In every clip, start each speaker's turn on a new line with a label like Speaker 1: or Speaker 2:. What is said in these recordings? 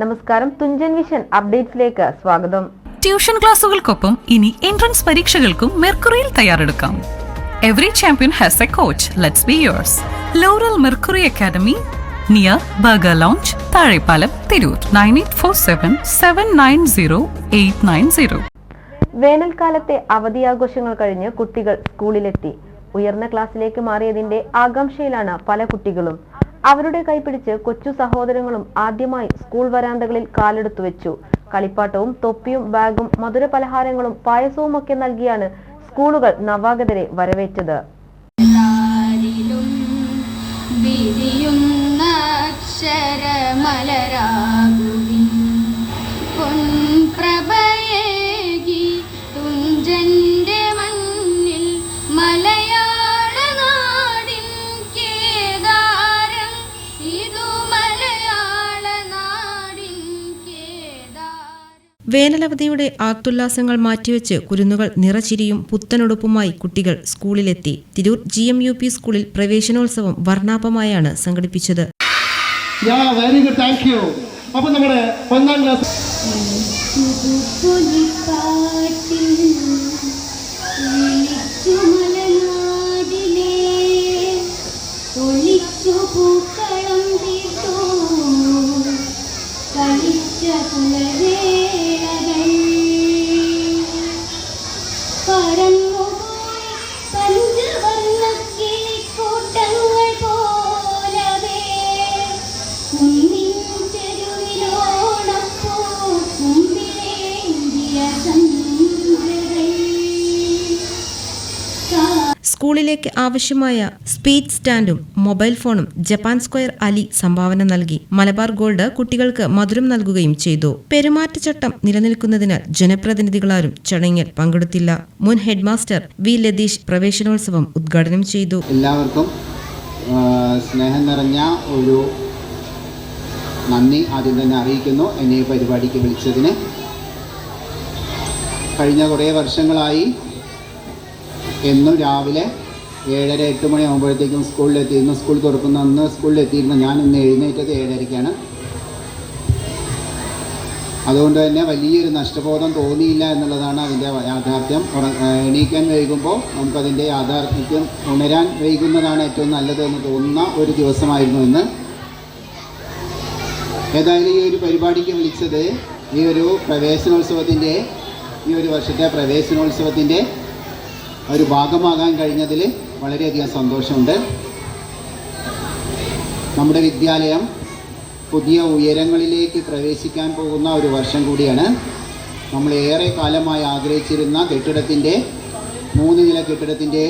Speaker 1: നമസ്കാരം തുഞ്ചൻ വിഷൻ അപ്ഡേറ്റ്സിലേക്ക് സ്വാഗതം.
Speaker 2: ട്യൂഷൻ ക്ലാസുകൾക്കൊപ്പം ഇനി എൻട്രൻസ് പരീക്ഷകൾക്കും മെർക്കുറിയിൽ തയ്യാറെടുക്കാം. Every champion has a coach let's be yours Laurel Mercury Academy near Burger Lounge Thazhepalam Tirur nine eight four seven seven nine zero eight nine zero
Speaker 1: വേനൽക്കാലത്തെ അവധിയാഘോഷങ്ങൾ കഴിഞ്ഞ് കുട്ടികൾ സ്കൂളിലെത്തി. ഉയർന്ന ക്ലാസ്സിലേക്ക് മാറിയതിന്റെ ആകാംക്ഷയിലാണ് പല കുട്ടികളും. അവരുടെ കൈപിടിച്ച് കൊച്ചു സഹോദരങ്ങളും ആദ്യമായി സ്കൂൾ വരാന്തകളിൽ കാലെടുത്തു വെച്ചു. കളിപ്പാട്ടവും തൊപ്പിയും ബാഗും മധുര പലഹാരങ്ങളും പായസവും ഒക്കെ നൽകിയാണ് സ്കൂളുകൾ നവാഗതരെ വരവേറ്റത്.
Speaker 3: വിരിയുന്ന
Speaker 4: വേനലവധിയുടെ ആത്തുല്ലാസങ്ങൾ മാറ്റിവെച്ച് കുരുന്നുകൾ നിറച്ചിരിയും പുത്തനൊടുപ്പുമായി കുട്ടികൾ സ്കൂളിലെത്തി. Tirur G M U P സ്കൂളിൽ പ്രവേശനോത്സവം വർണാഭമായാണ് സംഘടിപ്പിച്ചത്.
Speaker 5: Yeah very good thank you അപ്പൊ നമ്മുടെ ഒന്നാം ക്ലാസ്
Speaker 4: സ്കൂളിലേക്ക് ആവശ്യമായ സ്പീച്ച് സ്റ്റാൻഡും മൊബൈൽ ഫോണും ജപ്പാൻ സ്ക്വയർ അലി സംഭാവന നൽകി. മലബാർ ഗോൾഡ് കുട്ടികൾക്ക് മധുരം നൽകുകയും ചെയ്തു. പെരുമാറ്റച്ചട്ടം നിലനിൽക്കുന്നതിനാൽ ജനപ്രതിനിധികളാരും ചടങ്ങിൽ പങ്കെടുത്തില്ല. മുൻ ഹെഡ്മാസ്റ്റർ വി ലതീഷ് പ്രവേശനോത്സവം ഉദ്ഘാടനം ചെയ്തു.
Speaker 6: എല്ലാവർക്കും സ്നേഹം നിറഞ്ഞ ഒരു നന്ദി ആദ്യം തന്നെ അറിയിക്കുന്നു. എന്നെ ഈ പരിപാടിക്ക് വിളിച്ചതിന്. കഴിഞ്ഞ കുറേ വർഷങ്ങളായി എന്നും രാവിലെ ഏഴര എട്ട് മണിയാകുമ്പോഴത്തേക്കും സ്കൂളിലെത്തിയിരുന്നു സ്കൂൾ തുറക്കുന്ന. അന്ന് സ്കൂളിലെത്തിയിരുന്നു ഞാൻ ഇന്ന് എഴുന്നേറ്റത് ഏഴരയ്ക്കാണ്. അതുകൊണ്ട് തന്നെ വലിയൊരു നഷ്ടബോധം തോന്നിയില്ല എന്നുള്ളതാണ് അതിന്റെ യാഥാർത്ഥ്യം. എണീക്കാൻ വൈകുമ്പോൾ നമുക്കതിന്റെ യാഥാർത്ഥ്യം ഉണരാൻ വൈകുന്നതാണ് ഏറ്റവും നല്ലത് എന്ന് തോന്നുന്ന ഒരു ദിവസമായിരുന്നു ഇന്ന്. ഏതായാലും ഈ ഒരു പരിപാടിക്ക് വിളിച്ചത് ഈ ഒരു പ്രവേശനോത്സവത്തിന്റെ ഈ ഒരു വർഷത്തെ പ്രവേശനോത്സവത്തിന്റെ ഒരു ഭാഗമാകാൻ കഴിഞ്ഞതിൽ വളരെയധികം സന്തോഷമുണ്ട്. നമ്മുടെ വിദ്യാലയം പുതിയ ഉയരങ്ങളിലേക്ക് പ്രവേശിക്കാൻ പോകുന്ന ഒരു വർഷം കൂടിയാണ്. നമ്മൾ ഏറെ കാലമായി ആഗ്രഹിച്ചിരുന്ന കെട്ടിടത്തിന്റെ മൂന്ന് നില കെട്ടിടത്തിന്റെ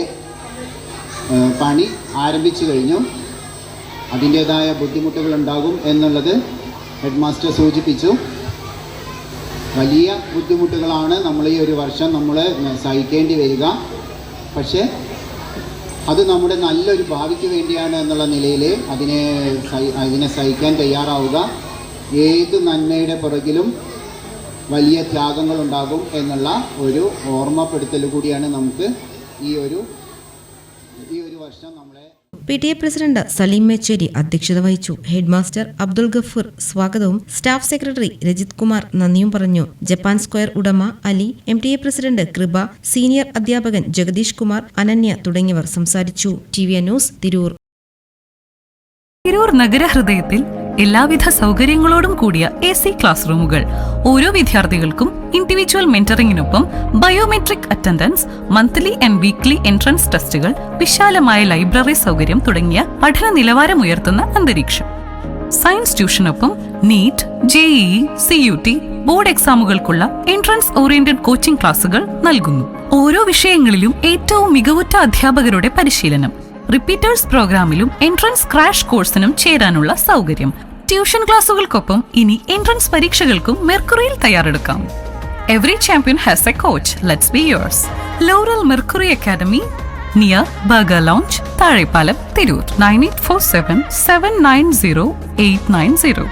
Speaker 6: പണി ആരംഭിച്ചു കഴിഞ്ഞു. അതിന്റേതായ ബുദ്ധിമുട്ടുകൾ ഉണ്ടാകും എന്നുള്ളത് ഹെഡ് മാസ്റ്റർ സൂചിപ്പിച്ചു. വലിയ ബുദ്ധിമുട്ടുകളാണ് നമ്മൾ ഈ ഒരു വർഷം നമ്മൾ സഹിക്കേണ്ടി വരിക. പക്ഷേ അത് നമ്മുടെ നല്ലൊരു ഭാവിക്ക് വേണ്ടിയാണ് എന്നുള്ള നിലയിൽ അതിനെ അതിനെ സഹിക്കാൻ തയ്യാറാവുക. ഏത് നന്മയുടെ പുറകിലും വലിയ ത്യാഗങ്ങൾ ഉണ്ടാകും എന്നുള്ള ഒരു ഓർമ്മപ്പെടുത്തൽ കൂടിയാണ് നമുക്ക് ഈ ഒരു ഈ ഒരു വർഷം നമ്മളെ
Speaker 4: P T A president Saleem Mecheri അധ്യക്ഷത വഹിച്ചു. ഹെഡ് മാസ്റ്റർ അബ്ദുൾ ഗഫൂർ സ്വാഗതവും സ്റ്റാഫ് സെക്രട്ടറി രജിത് കുമാർ നന്ദിയും പറഞ്ഞു. ജപ്പാൻ സ്ക്വയർ ഉടമ Ali M T A president Kripa senior അധ്യാപകൻ ജഗദീഷ് കുമാർ അനന്യ തുടങ്ങിയവർ സംസാരിച്ചു. T V news Tirur.
Speaker 2: Tirur നഗരഹൃദയത്തിൽ എല്ലാവിധ സൗകര്യങ്ങളോടും കൂടിയ എ സി ക്ലാസ് റൂമുകൾ ഓരോ വിദ്യാർത്ഥികൾക്കും individual മെന്ററിംഗിനൊപ്പം biometric attendance monthly and weekly entrance ടെസ്റ്റുകൾ വിശാലമായ ലൈബ്രറി സൗകര്യം തുടങ്ങിയ പഠന നിലവാരമുയർത്തുന്ന അന്തരീക്ഷം. Science ട്യൂഷനൊപ്പം NEET J E C U T board എക്സാമുകൾക്കുള്ള entrance oriented coaching ക്ലാസുകൾ നൽകുന്നു. ഓരോ വിഷയങ്ങളിലും ഏറ്റവും മികവുറ്റ അധ്യാപകരുടെ പരിശീലനം. റിപ്പീറ്റേഴ്സ് പ്രോഗ്രാമിലും എൻട്രൻസ് ക്രാഷ് കോഴ്സിനും ചേരാനുള്ള സൗകര്യം. ട്യൂഷൻ ക്ലാസുകൾക്കൊപ്പം ഇനി എൻട്രൻസ് പരീക്ഷകൾക്കും മെർക്കുറിയിൽ തയ്യാറെടുക്കാം. Every champion has a coach let's be yours Laurel Mercury Academy near Burger Lounge Thazhepalam Tirur nine eight four seven seven nine zero eight nine zero